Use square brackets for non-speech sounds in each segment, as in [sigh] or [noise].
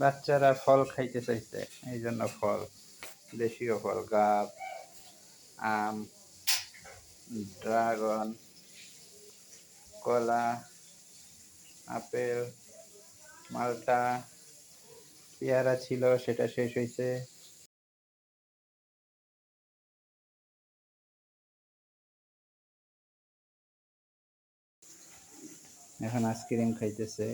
বাচ্চারা ফল খাইতে চাইছে এই জন্য ফল, দেশীয় ফল গাব আম, ড্রাগন, কলা, আপেল, মালটা, পেয়ারা ছিল, সেটা শেষ হয়েছে এখন আইসক্রিম খাইতেছে।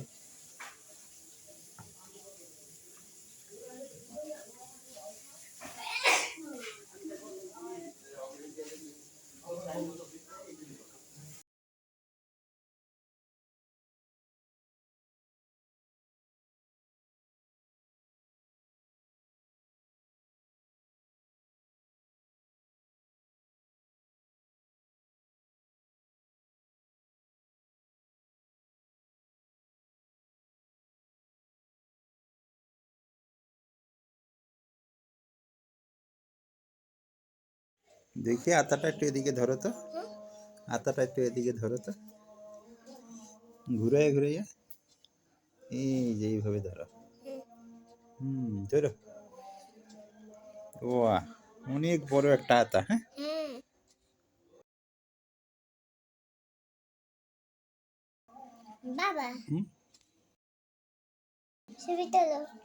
দেখি আতাটা একটু এদিকে ধরো তো। আতাটা একটু এদিকে ধরো তো। ঘুরে ঘুরে এই যে এইভাবে ধরো। হুম ধরো। ওয়া অনেক বড় একটা আতা হ্যাঁ? বাবা।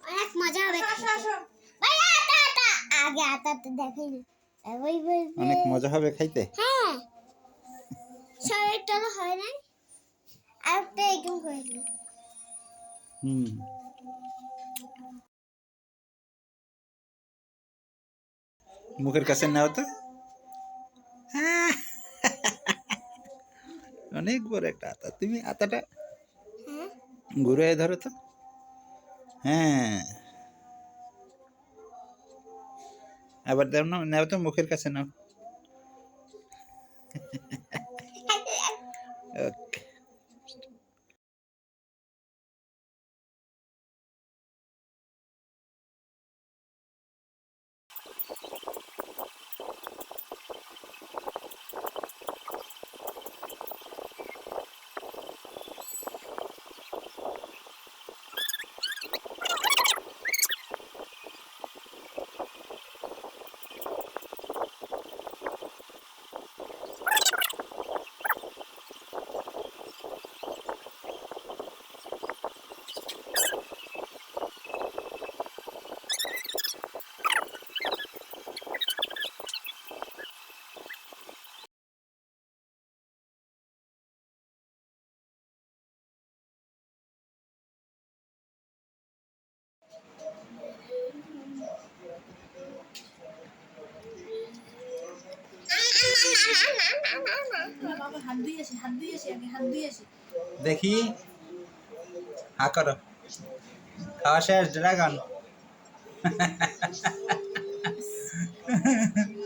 অনেক মজা হবে। আগে আতাটা দেখাই না। ওই বলবে অনেক মজা হবে খাইতে? হ্যাঁ। ছবিটা লো হয় না আর একটা এরকম করে হুম। মুখের কাছে নাও তো। হ্যাঁ। অনেক বড় একটা আতা। তুমি আতাটা হ্যাঁ। ঘুরে ধরো তো। হ্যাঁ। আবার দাও না নাও তো মুখের কাছে নাও। [laughs] দেখি। হা করো। খাওয়া শেষ ড্রাগন [laughs]